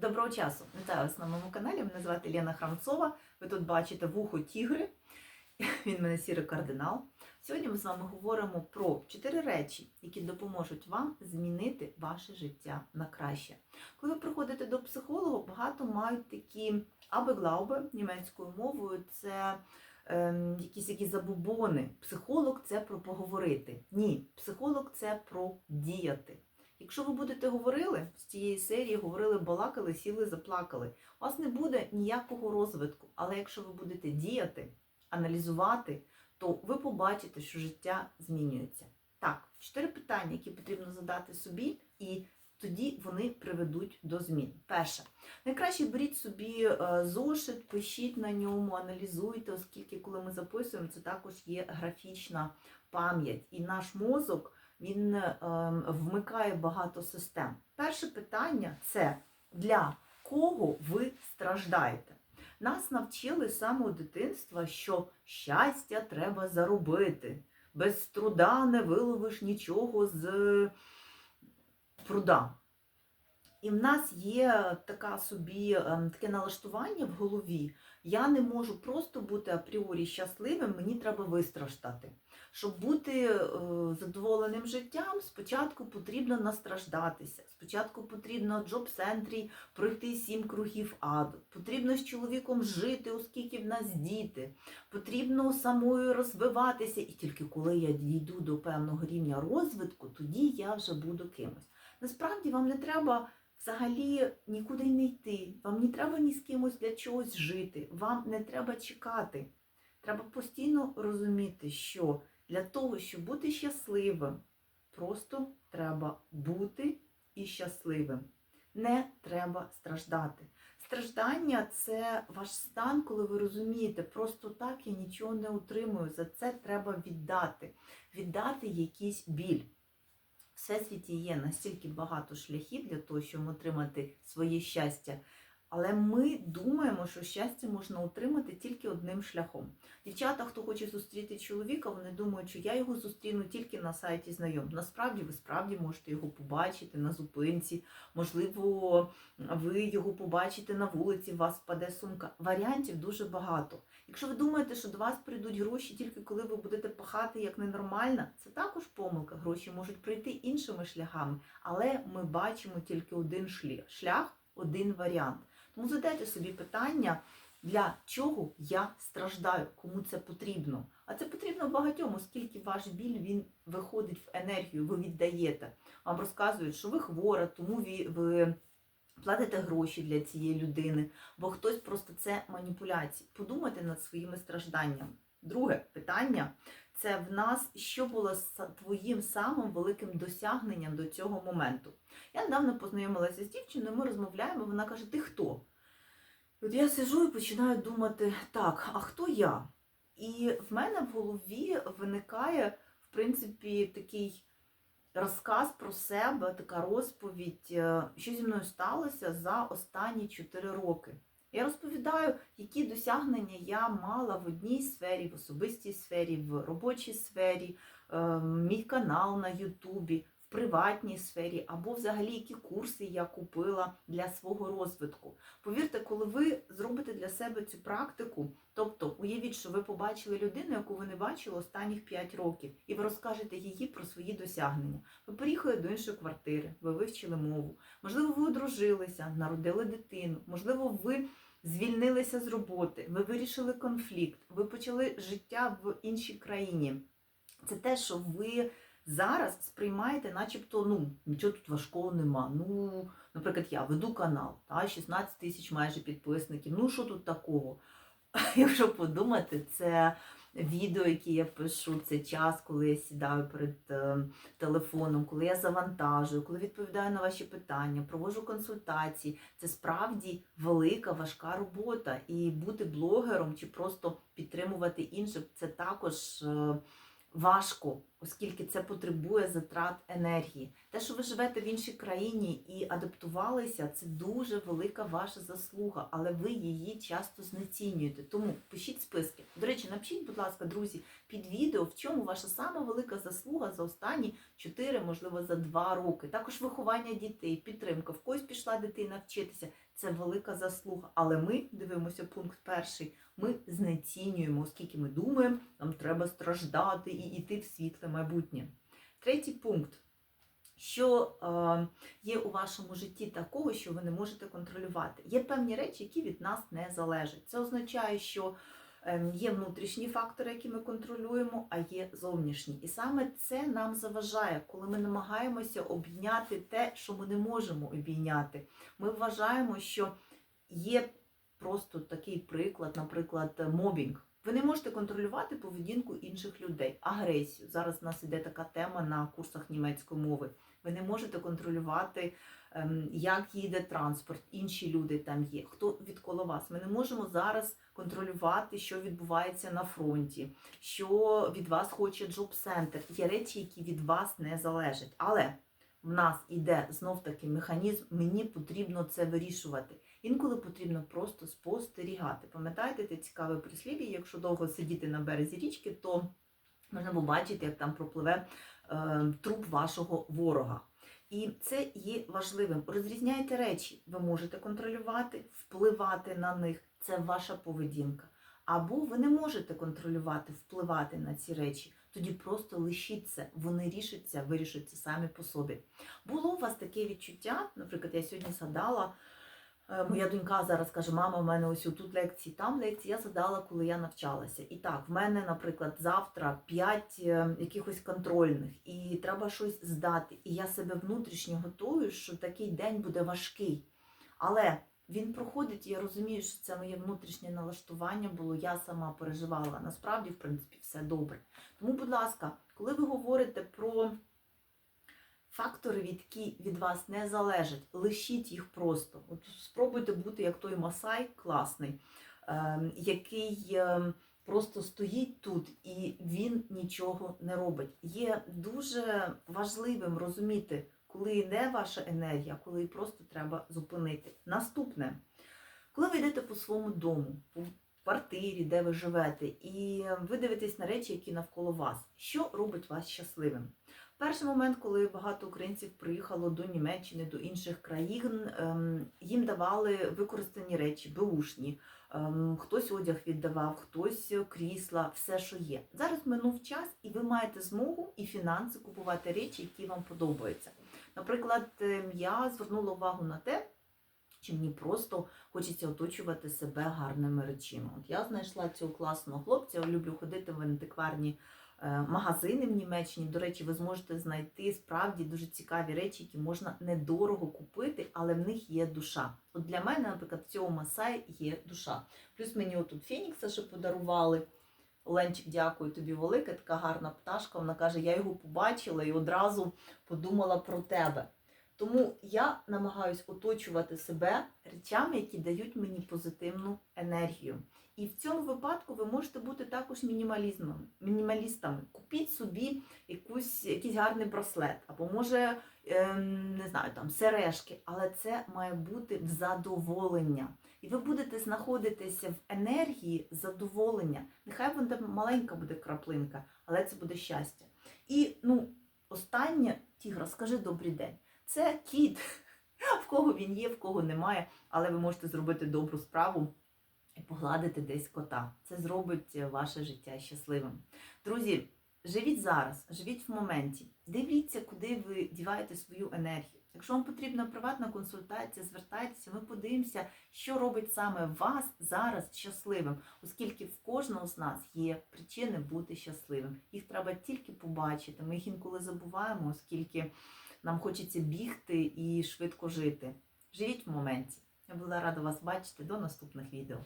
Доброго часу! Вітаю вас на моєму каналі. Мене звати Лена Храмцова. Ви тут бачите вухо тігри. Він мене сірий кардинал. Сьогодні ми з вами говоримо про чотири речі, які допоможуть вам змінити ваше життя на краще. Коли ви приходите до психолога, багато мають такі абеглауби німецькою мовою. Це ем, якісь які забубони. Психолог це про поговорити. Ні, психолог це про діяти. Якщо ви будете говорили з цієї серії, говорили, балакали, сіли, заплакали, у вас не буде ніякого розвитку. Але якщо ви будете діяти, аналізувати, то ви побачите, що життя змінюється. Так, чотири питання, які потрібно задати собі, і тоді вони приведуть до змін. Перше, найкраще беріть собі е, зошит, пишіть на ньому, аналізуйте, оскільки коли ми записуємо, це також є графічна пам'ять, і наш мозок він е, вмикає багато систем. Перше питання це для кого ви страждаєте? Нас навчили з самого дитинства, що щастя треба заробити. Без труда не виловиш нічого з пруда. І в нас є така собі, ем, таке налаштування в голові. Я не можу просто бути апріорі щасливим, мені треба вистраждати. Щоб бути е, задоволеним життям, спочатку потрібно настраждатися. Спочатку потрібно джоб-центрі пройти сім кругів аду. Потрібно з чоловіком жити, оскільки в нас діти. Потрібно самою розвиватися. І тільки коли я дійду до певного рівня розвитку, тоді я вже буду кимось. Насправді вам не треба взагалі нікуди не йти. Вам не треба ні з кимось для чогось жити. Вам не треба чекати. Треба постійно розуміти, що для того, щоб бути щасливим, просто треба бути і щасливим. Не треба страждати. Страждання це ваш стан, коли ви розумієте, просто так я нічого не отримую. За це треба віддати. Віддати якийсь біль. Всесвіті є настільки багато шляхів для того, щоб отримати своє щастя. Але ми думаємо, що щастя можна отримати тільки одним шляхом. Дівчата, хто хоче зустріти чоловіка, вони думають, що я його зустріну тільки на сайті знайом. Насправді, ви справді можете його побачити на зупинці. Можливо, ви його побачите на вулиці, у вас впаде сумка. Варіантів дуже багато. Якщо ви думаєте, що до вас прийдуть гроші тільки коли ви будете пахати як ненормальна, це також помилка. Гроші можуть прийти іншими шляхами, але ми бачимо тільки один шлях, шлях один варіант. Тому задайте собі питання, для чого я страждаю, кому це потрібно. А це потрібно багатьом, оскільки ваш біль він виходить в енергію, ви віддаєте. Вам розказують, що ви хвора, тому ви, платите гроші для цієї людини, бо хтось просто це маніпуляції. Подумайте над своїми стражданнями. Друге питання це в нас, що було твоїм самим великим досягненням до цього моменту. Я недавно познайомилася з дівчиною, ми розмовляємо, вона каже, ти хто? От я сижу і починаю думати, так, а хто я? І в мене в голові виникає, в принципі, такий розказ про себе, така розповідь, е, що зі мною сталося за останні 4 роки. Я розповідаю, які досягнення я мала в одній сфері, в особистій сфері, в робочій сфері, мій канал на Ютубі, в приватній сфері, або взагалі які курси я купила для свого розвитку. Повірте, коли ви зробите для себе цю практику, тобто уявіть, що ви побачили людину, яку ви не бачили останніх 5 років, і ви розкажете їй про свої досягнення. Ви переїхали до іншої квартири, ви вивчили мову, можливо, ви одружилися, народили дитину, можливо, ви. Звільнилися з роботи, ви вирішили конфлікт, ви почали життя в іншій країні. Це те, що ви зараз сприймаєте, начебто, ну, нічого тут важкого нема. Ну, наприклад, я веду канал, та, 16 тисяч майже підписників. Ну, що тут такого? Якщо подумати, це відео, які я пишу, це час, коли я сідаю перед е, телефоном, коли я завантажую, коли відповідаю на ваші питання, проводжу консультації. Це справді велика, важка робота. І бути блогером чи просто підтримувати інших це також. Е, важко, оскільки це потребує затрат енергії. Те, що ви живете в іншій країні і адаптувалися, це дуже велика ваша заслуга, але ви її часто знецінюєте. Тому пишіть списки. До речі, напишіть, будь ласка, друзі, під відео, в чому ваша сама велика заслуга за останні 4, можливо, за 2 роки. Також виховання дітей, підтримка. В когось пішла дитина вчитися. це велика заслуга. Але ми дивимося пункт перший. Ми знецінюємо, оскільки ми думаємо, нам треба страждати і йти в світле майбутнє. Третій пункт. Що е, є у вашому житті такого, що ви не можете контролювати? Є певні речі, які від нас не залежать. Це означає, що Ем, Є внутрішні фактори, які ми контролюємо, а є зовнішні. І саме це нам заважає, коли ми намагаємося обійняти те, що ми не можемо обійняти. Ми вважаємо, що є просто такий приклад, наприклад, мобінг. Ви не можете контролювати поведінку інших людей, агресію. Зараз в нас іде така тема на курсах німецької мови. Ви не можете контролювати, ем, як їде транспорт, інші люди там є. Хто відколо вас? Ми не можемо зараз контролювати, що відбувається на фронті, що від вас хоче джоб-центр. Є речі, які від вас не залежать. Але в нас іде знов таки механізм, мені потрібно це вирішувати. Інколи потрібно просто спостерігати. Пам'ятаєте, це цікаве прислів'я, якщо довго сидіти на березі річки, то можна побачити, як там пропливе е, труп вашого ворога. І це є важливим. Розрізняйте речі, ви можете контролювати, впливати на них. Це ваша поведінка. Або ви не можете контролювати, впливати на ці речі. Тоді просто лишіть це, вони рішаться, вирішаться самі по собі. Було у вас таке відчуття, наприклад, я сьогодні згадала, моя донька зараз каже, мама, в мене ось тут лекції, там лекції. Я згадала, коли я навчалася. І так, в мене, наприклад, завтра 5 якихось контрольних, і треба щось здати. І я себе внутрішньо готую, що такий день буде важкий. Але він проходить, і я розумію, що це моє внутрішнє налаштування було, я сама переживала. Насправді, в принципі, все добре. Тому, будь ласка, коли ви говорите про фактори, які від вас не залежать, лишіть їх просто. От спробуйте бути як той Масай класний, ем, який ем, просто стоїть тут і він нічого не робить. Є дуже важливим розуміти, коли йде ваша енергія, коли її просто треба зупинити. Наступне, коли ви йдете по своєму дому, по квартирі, де ви живете, і ви дивитесь на речі, які навколо вас, що робить вас щасливим? Перший момент, коли багато українців приїхало до Німеччини, до інших країн, ем, їм давали використані речі, беушні. Ем, Хтось одяг віддавав, хтось крісла, все, що є. Зараз минув час, і ви маєте змогу і фінанси купувати речі, які вам подобаються. Наприклад, ем, я звернула увагу на те, що мені просто хочеться оточувати себе гарними речима. От я знайшла цього класного хлопця, люблю ходити в антикварні магазини в Німеччині. До речі, ви зможете знайти справді дуже цікаві речі, які можна недорого купити, але в них є душа. От для мене, наприклад, в цьому Масаї є душа. Плюс мені отут Фенікса ще подарували. Оленчик, дякую тобі велике, така гарна пташка. Вона каже, я його побачила і одразу подумала про тебе. Тому я намагаюсь оточувати себе речами, які дають мені позитивну енергію. І в цьому випадку ви можете бути також мінімалізмом, мінімалістами. Купіть собі якусь, якийсь гарний браслет, або може, ем, не знаю, там сережки, але це має бути в задоволення. І ви будете знаходитися в енергії задоволення. Нехай вона маленька буде краплинка, але це буде щастя. І ну, останнє, Тігра, скажи добрий день. Це кіт, в кого він є, в кого немає, але ви можете зробити добру справу і погладити десь кота. Це зробить ваше життя щасливим. Друзі, живіть зараз, живіть в моменті. Дивіться, куди ви діваєте свою енергію. Якщо вам потрібна приватна консультація, звертайтеся, ми подивимося, що робить саме вас зараз щасливим, оскільки в кожного з нас є причини бути щасливим. Їх треба тільки побачити. Ми їх інколи забуваємо, оскільки нам хочеться бігти і швидко жити. Живіть в моменті. Я була рада вас бачити до наступних відео.